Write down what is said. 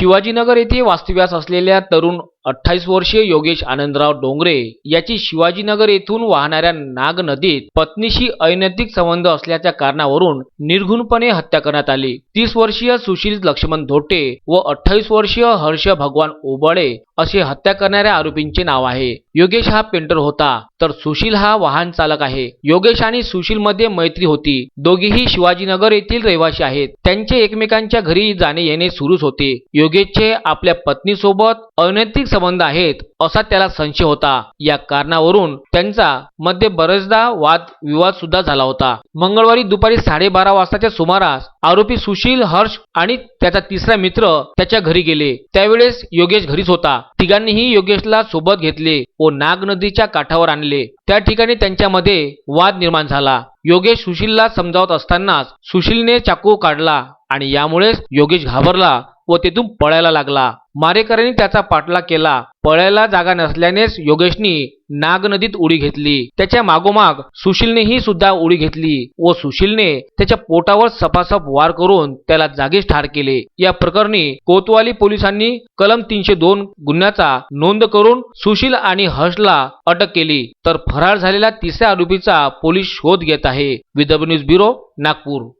शिवाजीनगर येथे वास्तव्यास असलेल्या तरुण अठ्ठावीस वर्षीय योगेश आनंदराव डोंगरे याची शिवाजीनगर येथून वाहणाऱ्या नाग नदीत पत्नीशी अनैतिक संबंध असल्याच्या कारणावरून निर्घुणपणे हत्या करण्यात आली. तीस वर्षीय सुशील लक्ष्मण धोटे व अठ्ठावीस वर्षीय हर्ष भगवान ओबळे असे हत्या करणाऱ्या आरोपींचे नाव आहे. योगेश हा पेंटर होता तर सुशील हा वाहन चालक आहे. योगेश आणि सुशील मध्ये मैत्री होती. दोघेही शिवाजीनगर येथील रहिवासी आहेत. त्यांचे एकमेकांच्या घरी जाणे येणे सुरूच होते. योगेशचे आपल्या पत्नीसोबत अनैतिक संबंध आहेत असा त्याला संशय होता. या कारणावरून त्यांचा मध्ये बरेचदा वाद विवाद सुद्धा झाला होता. मंगळवारी दुपारी साडेबारा वाजताच्या सुमारास आरोपी सुशील हर्ष आणि त्याचा तिसरा मित्र त्याच्या घरी गेले. त्यावेळेस योगेश घरीच होता. तिघांनीही योगेशला सोबत घेतले व नाग नदीच्या काठावर आणले. त्या ठिकाणी त्यांच्यामध्ये वाद निर्माण झाला. योगेश सुशीलला समजावत असतानाच सुशीलने चाकू काढला आणि यामुळेच योगेश घाबरला व तेथून पळायला लागला. मारेकऱ्यांनी त्याचा पाठलाग केला. पळायला जागा नसल्यानेच योगेशनी नाग नदीत उडी घेतली. त्याच्या मागोमाग सुशीलनेही सुद्धा उडी घेतली. व सुशीलने त्याच्या पोटावर सपासप वार करून त्याला जागीच ठार केले. या प्रकरणी कोतवाली पोलिसांनी कलम तीनशे दोन गुन्ह्याचा नोंद करून सुशील आणि हर्षला अटक केली. तर फरार झालेल्या तिसऱ्या आरोपीचा पोलीस शोध घेत आहे. Vidarbha news bureau Nagpur.